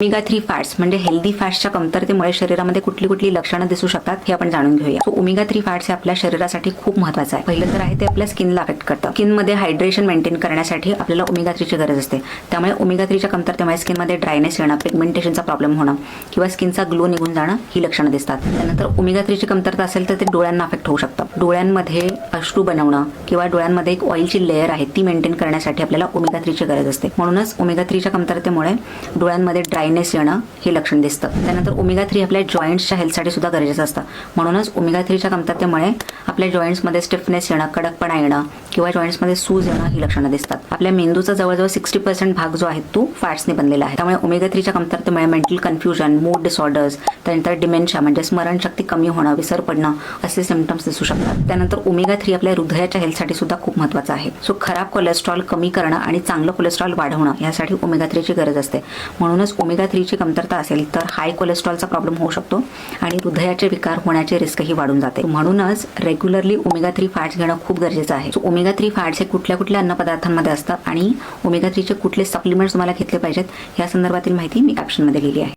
Omega three fats म्हणजे healthy फॅट्सच्या कमतरतेमुळे शरीरामध्ये कुठली कुठली लक्षणं दिसू शकतात हे आपण जाणून घेऊया. सो ओमेगा थ्री फॅट्स हे आपल्या शरीरासाठी खूप महत्वाचं आहे. पहिलं तर आहे ते आपल्या स्किनला अफेक्ट करतं. स्किनमध्ये हायड्रेशन मेंटेन करण्यासाठी आपल्याला ओमेगा थ्रीची गरज असते. त्यामुळे ओमेगा थ्रीच्या कमतरतेमुळे स्किनमध्ये ड्रायनेस येणं पिगमेंटेशनचा प्रॉब्लेम होणं किंवा स्किनचा ग्लो निघून जाणं ही लक्षणं दिसतात. त्यानंतर ओमेगा थ्रीची कमतरता असेल तर ते डोळ्यांना अफेक्ट होऊ शकतं. डोळ्यांमध्ये अश्रू बनवणं किंवा डोळ्यांमध्ये एक ऑइलची लेअर आहे ती मेंटेन करण्यासाठी आपल्याला ओमेगा थ्रीची गरज असते. म्हणूनच ओमेगा थ्रीच्या कमतरतेमुळे डोळ्यांमध्ये ड्राय ब्लाइंडनेस येणं हे लक्षण दिसतं. त्यानंतर ओमेगा थ्री आपल्या जॉईंट्सच्या हेल्थसाठी सुद्धा गरजेचं असतं. म्हणूनच ओमेगा थ्रीच्या कमतरतेमुळे आपल्या जॉईंट्समध्ये स्टिफनेस येणं कडकपणा येणं किंवा जॉईंट्समध्ये सूज येणं ही लक्षणं दिसतात. आपल्या मेंदूचा जवळजवळ सिक्स्टी पर्सेंट भाग जो आहे तो फॅट्सने बनलेला आहे. त्यामुळे ओमेगा थ्रीच्या कमतरतेमुळे मेंटल कन्फ्युजन मूड डिसऑर्डर्स त्यानंतर डिमेन्शिया म्हणजे स्मरणशक्ती कमी होणं विसर पडणं असे सिमटम्स दिसू शकतात. त्यानंतर ओमेगा थ्री आपल्या हृदयाच्या हेल्थसाठी सुद्धा खूप महत्त्वाचं आहे. सो खराब कोलेस्ट्रॉल कमी करणं आणि चांगलं कोलेस्ट्रॉल वाढवणं यासाठी ओमेगा थ्रीची गरज असते. म्हणूनच ओमेगा थ्रीची कमतरता असेल तर हाय कोलेस्ट्रॉलचा प्रॉब्लेम होऊ शकतो आणि हृदयाचे विकार होण्याचे रिस्कही वाढून जाते. म्हणूनच रेग्युलरली ओमेगा थ्री फॅट्स घेणं खूप गरजेचं आहे. सो ओमेगा थ्री फॅट्स हे कुठल्या कुठल्या अन्नपदार्थांमध्ये असतात आणि ओमेगा थ्रीचे कुठले सप्लिमेंट्स तुम्हाला घेतले पाहिजेत या संदर्भातील माहिती मी कॅप्शनमध्ये लिहिली आहे.